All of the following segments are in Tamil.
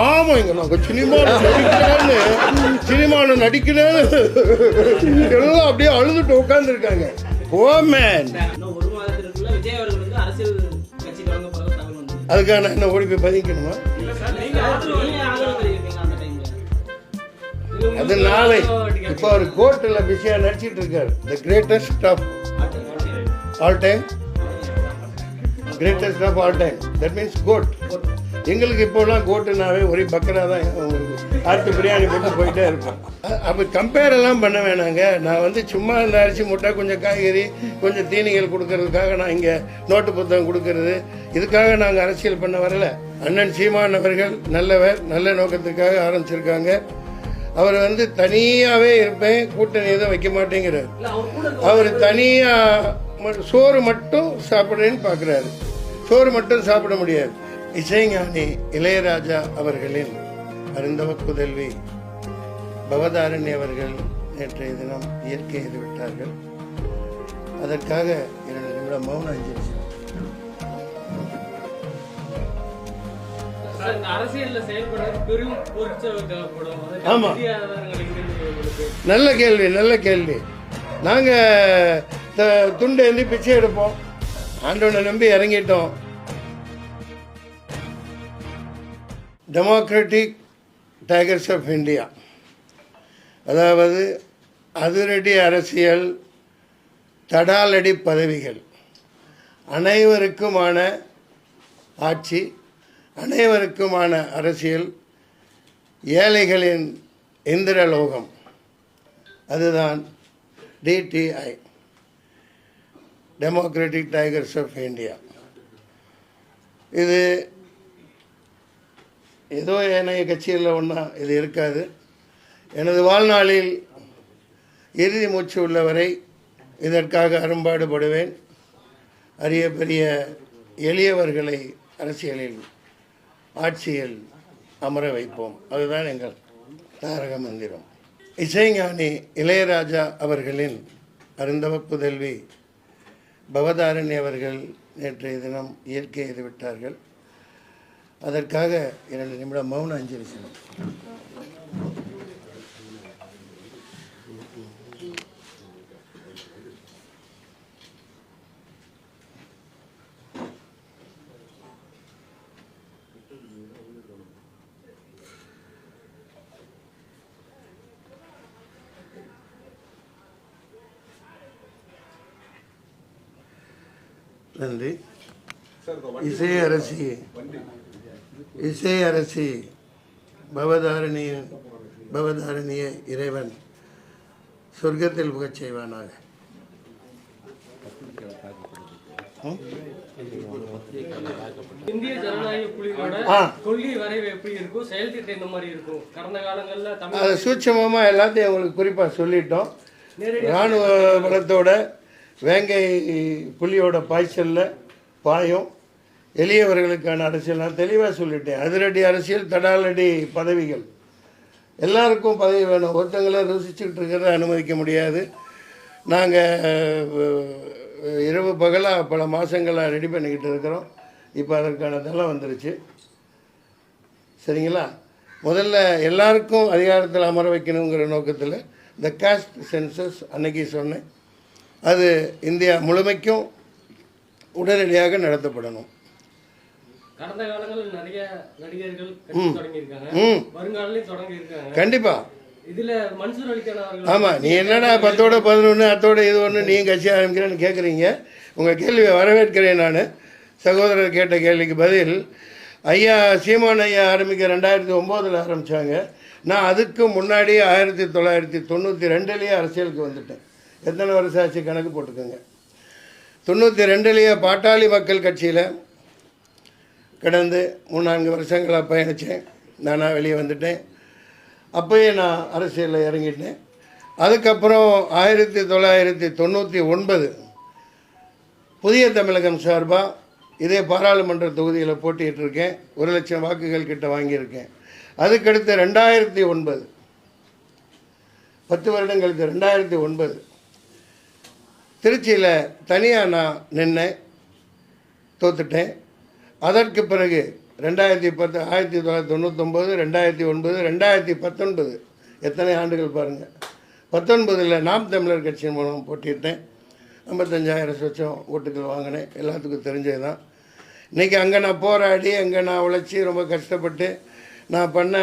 ஆமாங்க நாங்கள் சினிமாவில் நடிக்கிறேன்னு சினிமாவில் நடிக்கிறேன்னு எல்லாம் அப்படியே அழுதுட்டு உட்காந்துருக்காங்க ஓ மேன் இன்னும் ஒரு மாதத்திற்குள்ள விஜய் அவர்கள் வந்து அரசியல் கட்சி தொடங்க போறது தகவல் வந்து அதுக்காக நான் என்ன ஓடி போய் பதிக்கணுமா? நீங்க நீங்க அது நாளை. இப்போ அவர் கோர்ட்டில் பிஸியாக நடிச்சிட்டு இருக்காரு. The greatest of all time greatest of all time that means GOAT எங்களுக்கு இப்போலாம் கோட்டுனாவே ஒரே பக்கரா தான் ஆட்டு பிரியாணி போட்டு போயிட்டே இருப்போம். அப்போ கம்பேர் எல்லாம் பண்ண வேணாங்க. நான் வந்து சும்மா இந்த அரிசி முட்டை கொஞ்சம் காய்கறி கொஞ்சம் தீனிகள் கொடுக்கறதுக்காக நான் இங்கே நோட்டு புத்தகம் கொடுக்கறது. இதுக்காக நாங்கள் அரசியல் பண்ண வரல. அண்ணன் சீமான் அவர்கள் நல்லவர் நல்ல நோக்கத்துக்காக ஆரம்பிச்சிருக்காங்க. அவர் வந்து தனியாகவே இருப்பேன் கூட்டணி எதுவும் வைக்க மாட்டேங்கிறார். அவர் தனியாக தனியா சோறு மட்டும் சாப்பிட்றேன்னு பார்க்குறாரு சோறு மட்டும் சாப்பிட முடியாது. இசைஞானி இளையராஜா அவர்களின் அருந்தவ புதல்வி பவதாரணி அவர்கள் நேற்றைய தினம் இயற்கை எய்து விட்டார்கள். அதற்காக இரண்டு நிமிடம் மௌன அஞ்சலி? நல்ல கேள்வி நல்ல கேள்வி. நாங்கள் துண்டை ஏந்தி பிச்சை எடுப்போம். ஆண்டவனை நம்பி இறங்கிட்டோம். டெமோக்ராட்டிக் டைகர்ஸ் ஆஃப் இந்தியா அதாவது அதிரடி அரசியல் தடாலடி பதவிகள். அனைவருக்குமான ஆட்சி அனைவருக்குமான அரசியல் ஏழைகளின் இந்திரலோகம். அதுதான் DTI Democratic Tigers of India இது ஏதோ ஏனைய கட்சிகளில் ஒன்றா இது இருக்காது. எனது வாழ்நாளில் இறுதி மூச்சு உள்ளவரை இதற்காக அரும்பாடுபடுவேன். அரிய பெரிய எளியவர்களை அரசியலில் ஆட்சியில் அமர வைப்போம். அதுதான் எங்கள் தாரக மந்திரம். இசைஞானி இளையராஜா அவர்களின் அருந்தவ புதல்வி பவதாரணி அவர்கள் நேற்றைய தினம் இயற்கை எய்து விட்டார்கள் அதற்காக இரண்டு நிமிடம் மௌன அஞ்சலி செலுத்தும் நன்றி. இசை இசை அரசி பவதாரணிய பவதாரணிய இறைவன் சொர்க்கத்தில் புகச் செய்வானாக? இந்திய ஜனநாயக புலிகளோட. கொள்கை வரைவு எப்படி இருக்கும் செயல் திட்டம் இந்த மாதிரி இருக்கும் கடந்த காலங்கள்ல தமிழ் அதை சூட்சமமாக எல்லாத்தையும் உங்களுக்கு குறிப்பாக சொல்லிட்டோம் இராணுவ பலத்தோட வேங்கை புலியோட பாய்ச்சலில் பாயும் எளியவர்களுக்கான அரசியல். நான் தெளிவாக சொல்லிட்டேன். அதிரடி அரசியல் தடாலடி பதவிகள். எல்லாருக்கும் பதவி வேணும். ஒருத்தங்களே ருசிச்சுக்கிட்டு இருக்கிறத அனுமதிக்க முடியாது. நாங்கள் இரவு பகலாக பல மாதங்களாக ரெடி பண்ணிக்கிட்டு இருக்கிறோம். இப்போ அதற்கான இதெல்லாம் வந்துருச்சு. சரிங்களா? முதல்ல எல்லாருக்கும் அதிகாரத்தில் அமர வைக்கணுங்கிற நோக்கத்தில் இந்த காஸ்ட் சென்சஸ் அன்னைக்கு சொன்னேன். அது இந்தியா முழுமைக்கும் உடனடியாக நடத்தப்படணும். கடந்த காலங்களில் நிறைய நடிகர்கள் கட்சி தொடங்கி இருக்காங்க ம். வருங்காலையும் தொடங்கி இருக்காங்க கண்டிப்பாக இதுல மன்சூர் அலிகான் ஆமாம் நீ என்னடா பத்தோட பதினொன்று அத்தோட இது ஒன்று நீ கட்சி ஆரம்பிக்கிறேன்னு கேட்குறீங்க உங்கள் கேள்வியை வரவேற்கிறேன் நான். சகோதரர் கேட்ட கேள்விக்கு பதில் ஐயா சீமான் ஐயா ஆரம்பிக்க ரெண்டாயிரத்தி ஒம்போதில் ஆரம்பித்தாங்க நான் அதுக்கு முன்னாடி ஆயிரத்தி தொள்ளாயிரத்தி தொண்ணூற்றி ரெண்டுலேயே அரசியலுக்கு வந்துட்டேன். எத்தனை வருஷம் ஆச்சு கணக்கு போட்டுக்கோங்க. தொண்ணூற்றி ரெண்டுலேயே பாட்டாளி மக்கள் கட்சியில் கடந்து மூணு நான்கு வருஷங்களாக பயணித்தேன். நானாக வெளியே வந்துட்டேன். அப்போயே நான் அரசியலில் இறங்கிட்டேன். அதுக்கப்புறம் ஆயிரத்தி தொள்ளாயிரத்தி தொண்ணூற்றி ஒன்பது புதிய தமிழகம் சார்பாக இதே பாராளுமன்ற தொகுதியில் போட்டிட்டு இருக்கேன் ஒரு லட்சம் வாக்குகள் கிட்ட வாங்கியிருக்கேன். அதுக்கடுத்து ரெண்டாயிரத்தி ஒன்பது பத்து வருடங்களுக்கு ரெண்டாயிரத்தி ஒன்பது திருச்சியில் தனியாக நான் நின்னேன். தோத்துட்டேன். அதற்கு பிறகு ரெண்டாயிரத்தி பத்து ஆயிரத்தி தொள்ளாயிரத்தி தொண்ணூத்தொம்பது ரெண்டாயிரத்தி ஒன்பது ரெண்டாயிரத்தி பத்தொன்பது. எத்தனை ஆண்டுகள் பாருங்கள் பத்தொன்பதில் நாம் தமிழர் கட்சியின் மூலம் போட்டியிட்டேன். ஐம்பத்தஞ்சாயிரம் சொச்சம் ஓட்டுகள் வாங்கினேன். எல்லாத்துக்கும் தெரிஞ்சது தான் இன்றைக்கி அங்கே நான் போராடி அங்கே நான் உழைச்சி ரொம்ப கஷ்டப்பட்டு நான் பண்ண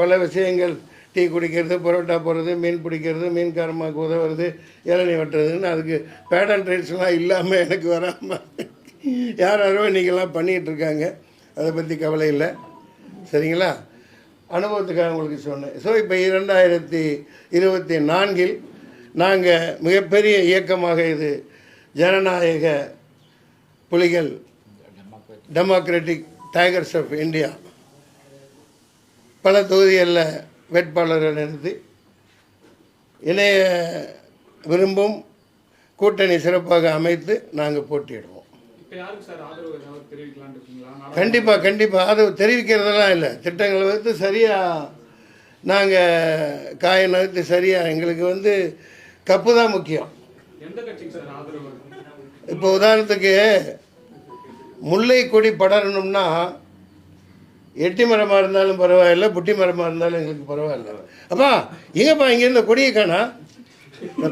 பல விஷயங்கள் டீ குடிக்கிறது பரோட்டா போடுறது மீன் பிடிக்கிறது மீன்காரமாக உதவுறது இளநீ வெட்டுறதுன்னு அதுக்கு பேட்டன் ட்ரேட்ஸ்லாம் இல்லாமல் எனக்கு வராமல் யார் யாரோ இன்றைக்கெல்லாம் பண்ணிகிட்டு இருக்காங்க அதை பற்றி கவலை இல்லை. சரிங்களா? அனுபவத்துக்காக உங்களுக்கு சொன்னேன். ஸோ இப்போ இரண்டாயிரத்தி இருபத்தி நான்கில் நாங்கள் மிகப்பெரிய இயக்கமாக இது ஜனநாயக புலிகள் டெமோக்ராட்டிக் டைகர்ஸ் ஆஃப் இந்தியா பல தொகுதிகளில் வேட்பாளர்கள் நிறுத்தி இணைய விரும்பும் கூட்டணி சிறப்பாக அமைத்து நாங்கள் போட்டியிடுவோம். கண்டிப்பாக கண்டிப்பாக அது தெரிவிக்கிறதெல்லாம் இல்லை. திட்டங்களை வந்து சரியாக நாங்கள் காய நகர்த்து சரியாக எங்களுக்கு வந்து கப்பு தான் முக்கியம். இப்போ உதாரணத்துக்கு முல்லை கொடி படரணும்னா எட்டி மரமாக இருந்தாலும் பரவாயில்ல புட்டி மரமாக இருந்தாலும் எங்களுக்கு பரவாயில்ல. அப்பா எங்கப்பா இங்கே இருந்த கொடியை காணா?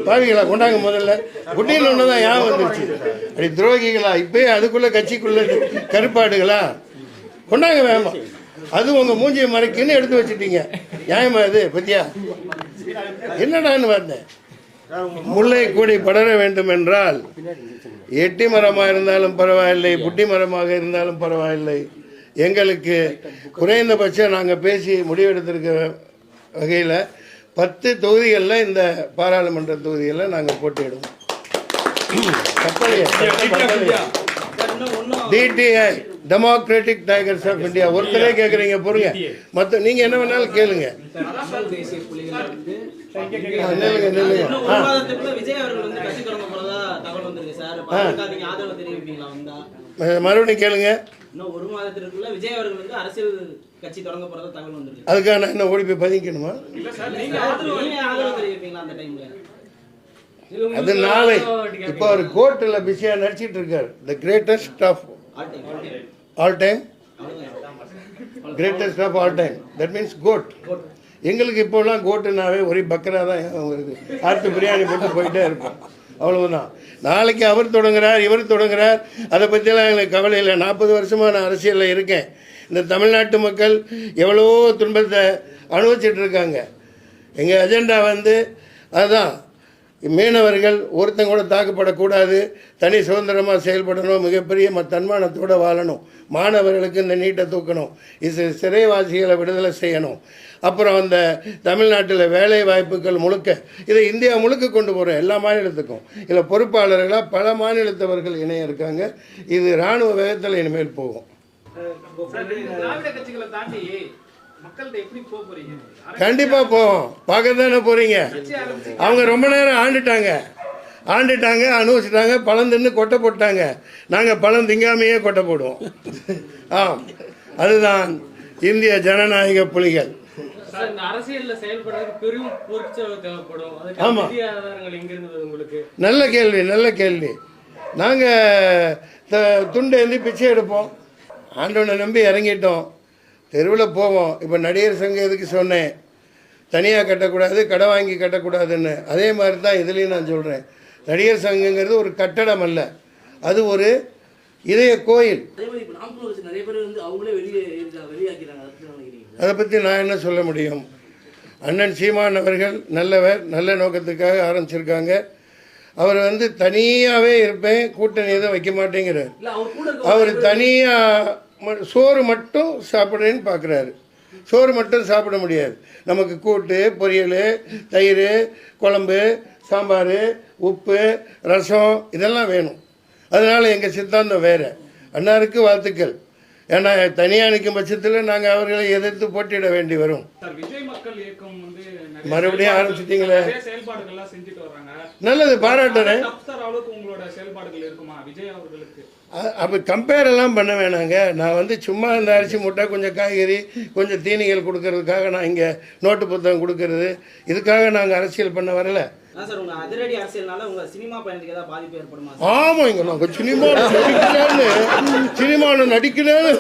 பாவிகளா கொண்டாங்க முதல்ல. குட்டியில் ஒன்று தான் ஏன் வந்துருச்சு. அப்படி துரோகிகளா? இப்பயே அதுக்குள்ளே கட்சிக்குள்ளே கருப்பாடுகளா? கொண்டாங்க வேமா அது உங்கள் மூஞ்சியை மறைக்குன்னு எடுத்து வச்சிட்டீங்க. நியாயமா இது பத்தியா? என்னடான்னு வந்தேன் முல்லை கூடி படர வேண்டும் என்றால் எட்டி மரமாக இருந்தாலும் பரவாயில்லை புட்டி மரமாக இருந்தாலும் பரவாயில்லை. எங்களுக்கு குறைந்தபட்சம் நாங்கள் பேசி முடிவெடுத்திருக்க வகையில் பத்து தொகுதிகளில் இந்த பாராளுமன்ற தொகுதிகளில் நாங்கள் போட்டியிடுவோம் DTI Democratic Tigers of India. ஒருத்தரே கேட்குறீங்க பொறுங்க. மற்ற நீங்கள் என்ன வேணாலும் கேளுங்க. நில்லுங்க நில்லுங்க. ஆ. ஒரு மறுபடியும் கேளுங்க. இன்னும் ஒரு மாதத்திற்குள்ள விஜய் அவர்கள் வந்து அரசியல் கட்சி தொடங்க போறதா தகவல் வந்திருக்கு. அதுக்காக நான் என்ன ஓடி போய் பதிக்கணுமா அது நாளை. இப்போ அவர் கோர்ட்டில் பிஸியாக நடிச்சிட்டு இருக்கார். The greatest of all time all time அவ்வளவுதான். Greatest of all time that means goat எங்களுக்கு இப்போலாம் கோட்டுனாவே ஒரே பக்கரா தான் வருது ஆட்டு பிரியாணி போட்டு போயிட்டே இருப்போம். அவ்வளவுதான். நாளைக்கு அவர் தொடங்குறார் இவர் தொடங்குறார். அதை பற்றியெல்லாம் எங்களுக்கு கவலை இல்லை. நாற்பது வருஷமாக நான் அரசியலில் இருக்கேன். இந்த தமிழ்நாட்டு மக்கள் எவ்வளோ துன்பத்தை அனுபவிச்சிட்டு இருக்காங்க. எங்கள் அஜெண்டா வந்து அதுதான் மீனவர்கள் ஒருத்தங்க கூட தாக்கப்படக்கூடாது தனி சுதந்திரமாக செயல்படணும் மிகப்பெரிய ம தன்மானத்தோடு வாழணும். மாணவர்களுக்கு இந்த நீட்டை தூக்கணும். இது சிறைவாசிகளை விடுதலை செய்யணும். அப்புறம் அந்த தமிழ்நாட்டில் வேலை வாய்ப்புகள் முழுக்க இதை இந்தியா முழுக்க கொண்டு போகிறோம் எல்லா மாநிலத்துக்கும். இதில் பொறுப்பாளர்களாக பல மாநிலத்தவர்கள் இணைய இருக்காங்க. இது இராணுவ வேகத்தில் இனிமேல் போகும். கண்டிப்பாக போவோம். பார்க்க தானே போகிறீங்க அவங்க ரொம்ப நேரம் ஆண்டுட்டாங்க. ஆண்டுட்டாங்க அனுபவிச்சிட்டாங்க பழம் தின்னு கொட்டை போட்டாங்க. நாங்கள் பழம் திங்காமையே கொட்டை போடுவோம். ஆம். அதுதான் இந்திய ஜனநாயக புலிகள். சார் இந்த அரசியல்ல செயல்படுறதுக்கு பெரும் பொருட்செலவு தேவைப்படும். அதுக்கு ஆமா. நிதி ஆதாரங்கள் எங்க இருந்தது உங்களுக்கு? நல்ல கேள்வி நல்ல கேள்வி. நாங்கள் துண்டை ஏந்தி பிச்சை எடுப்போம். ஆண்டவனை நம்பி இறங்கிட்டோம். தெருவில் போவோம். இப்போ நடிகர் சங்கம் எதுக்கு சொன்னேன்? தனியாக கட்டக்கூடாது கடை வாங்கி கட்டக்கூடாதுன்னு. அதே மாதிரி தான் இதுலேயும் நான் சொல்கிறேன் நடிகர் சங்கங்கிறது ஒரு கட்டடம் அல்ல. அது ஒரு இதய கோயில். அதே பற்றி நான் என்ன சொல்ல முடியும்? அண்ணன் சீமான் அவர்கள் நல்லவர் நல்ல நோக்கத்துக்காக ஆரம்பிச்சிருக்காங்க. அவர் வந்து தனியாகவே இருப்பேன் கூட்டணி எதுவும் வைக்க மாட்டேங்கிறார். அவர் தனியாக சோறு மட்டும் சாப்பிட்றேன்னு பார்க்குறாரு சோறு மட்டும் சாப்பிட முடியாது. நமக்கு கூட்டு பொரியல் தயிர் குழம்பு சாம்பார் உப்பு ரசம் இதெல்லாம் வேணும். அதனால் எங்கள் சித்தாந்தம் வேறு. அன்னாருக்கு வாழ்த்துக்கள். ஏன்னா தனியாக நிற்கும் பட்சத்தில் நாங்கள் அவர்களை எதிர்த்து போட்டியிட வேண்டி வரும். மறுபடியும் ஆரம்பிச்சிட்டீங்களே. நல்லது பாராட்டுறேன். அப்போ கம்பேர் எல்லாம் பண்ண வேணாங்க. நான் வந்து சும்மா இந்த அரிசி முட்டை கொஞ்சம் காய்கறி கொஞ்சம் தீனிகள் கொடுக்கறதுக்காக நான் இங்கே நோட்டு புத்தகம் கொடுக்கறது. இதுக்காக நாங்கள் அரசியல் பண்ண வரல. சினிமா? ஆமாங்க நாங்கள் சினிமாவில் நடிக்கிறேன்னு சினிமாவில் நடிக்கிறேன்னு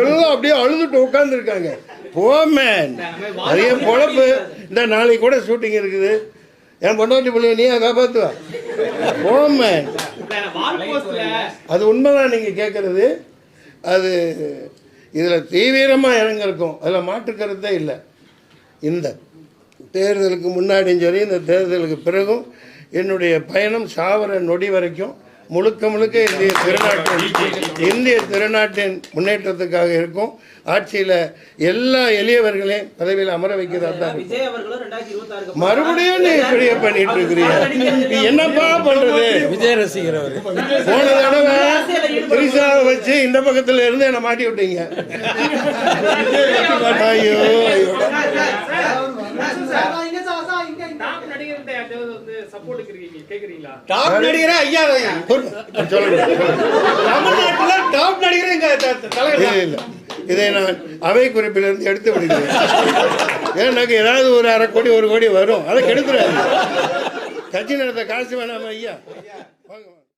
எல்லாம் அப்படியே அழுதுட்டு உட்காந்துருக்காங்க போமேன் அதே பொழப்பு. இந்த நாளைக்கு கூட ஷூட்டிங் இருக்குது. என் பொண்டாட்டி பிள்ளைய நீயா காப்பாற்றுவா போமேன் அது உண்மைதான் நீங்கள் கேட்குறது அது இதில் தீவிரமாக இறங்கிருக்கும் அதில் மாற்று கருத்தே இல்லை. இந்த தேர்தலுக்கு முன்னாடியும் சரி இந்த தேர்தலுக்கு பிறகும் என்னுடைய பயணம் சாவர நொடி வரைக்கும் முழுக்க முழுக்க இந்திய திருநாட்டின் இந்திய திருநாட்டின் முன்னேற்றத்துக்காக இருக்கும் ஆட்சியில் எல்லா எளியவர்களையும் பதவியில் அமர வைக்கிறதா தான் மறுபடியும் நீ இப்படியே பண்ணிட்டு இருக்கிறீங்க நீ என்னப்பா பண்றது விஜய் ரசிகர் அவர் போன தடவை திரிசாவை வச்சு இந்த பக்கத்துல இருந்து என்னை மாட்டி விட்டீங்க ஐயோ ஐயோ டாப் டாப் நடிகரே ஐயா தமிழ்நாட்டுல டாப் நடிகரே எங்க தலைவர் இல்லை இதை நான் அவை குறிப்பிலிருந்து எடுத்து விடுகிறேன். ஏன்னா எனக்கு ஏதாவது ஒரு அரை கோடி ஒரு கோடி வரும். அதை கெடுத்துறாரு கட்சி நடத்த காசு வேணாமா ஐயா?